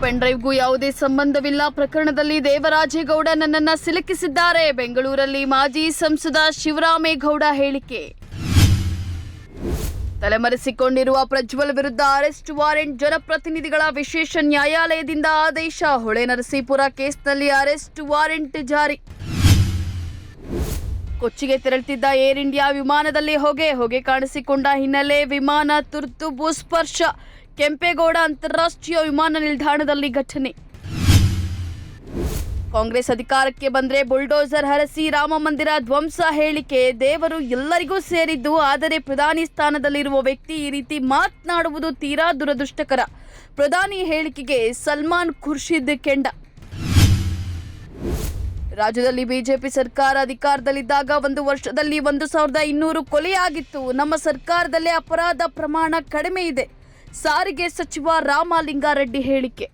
Pen ಡ್ರೈವ್ಗೂ ಯಾವುದೇ ಸಂಬಂಧವಿಲ್ಲ. ಪ್ರಕರಣದಲ್ಲಿ ದೇವರಾಜೇಗೌಡ ನನ್ನನ್ನ ಸಿಲುಕಿಸಿದ್ದಾರೆ. ಬೆಂಗಳೂರಲ್ಲಿ ಮಾಜಿ ಸಂಸದ ಶಿವರಾಮೇಗೌಡ ಹೇಳಿಕೆ. ತಲೆಮರೆಸಿಕೊಂಡಿರುವ ಪ್ರಜ್ವಲ್ ವಿರುದ್ಧ ಅರೆಸ್ಟ್ ವಾರೆಂಟ್ ಜನಪ್ರತಿನಿಧಿಗಳ ವಿಶೇಷ ನ್ಯಾಯಾಲಯದಿಂದ ಆದೇಶ. ಹೊಳೆನರಸೀಪುರ ಕೇಸ್ನಲ್ಲಿ ಅರೆಸ್ಟ್ ವಾರೆಂಟ್ ಜಾರಿ. ಕೊಚ್ಚಿಗೆ ತೆರಳುತ್ತಿದ್ದ ಏರ್ ಇಂಡಿಯಾ ವಿಮಾನದಲ್ಲಿ ಹೊಗೆ ಹೊಗೆ ಕಾಣಿಸಿಕೊಂಡ ಹಿನ್ನೆಲೆ ವಿಮಾನ ತುರ್ತು ಭೂಸ್ಪರ್ಶ. ಕೆಂಪೇಗೌಡ ಅಂತಾರಾಷ್ಟ್ರೀಯ ವಿಮಾನ ನಿಲ್ದಾಣದಲ್ಲಿ ಘಟನೆ. ಕಾಂಗ್ರೆಸ್ ಅಧಿಕಾರಕ್ಕೆ ಬಂದ್ರೆ ಬುಲ್ಡೋಸರ್ ಹರಸಿ ರಾಮ ಮಂದಿರ ಧ್ವಂಸ ಹೇಳಿಕೆ ದೇವರು ಎಲ್ಲರಿಗೂ ಸೇರಿದ್ದು, ಆದರೆ ಪ್ರಧಾನಿ ಸ್ಥಾನದಲ್ಲಿರುವ ವ್ಯಕ್ತಿ ಈ ರೀತಿ ಮಾತನಾಡುವುದು ತೀರಾ ದುರದೃಷ್ಟಕರ. ಪ್ರಧಾನಿ ಹೇಳಿಕೆಗೆ ಸಲ್ಮಾನ್ ಖುರ್ಷಿದ್ ಕೆಂಡ. ರಾಜ್ಯದಲ್ಲಿ ಬಿಜೆಪಿ ಸರ್ಕಾರ ಅಧಿಕಾರದಲ್ಲಿದ್ದಾಗ ಒಂದು ವರ್ಷದಲ್ಲಿ ಒಂದು ಸಾವಿರದ ಇನ್ನೂರು ಕೊಲೆಯಾಗಿತ್ತು. ನಮ್ಮ ಸರ್ಕಾರದಲ್ಲೇ ಅಪರಾಧ ಪ್ರಮಾಣ ಕಡಿಮೆ ಇದೆ. ಸಾರಿಗೆ ಸಚಿವ ರಾಮಲಿಂಗಾರೆಡ್ಡಿ ಹೇಳಿಕೆ.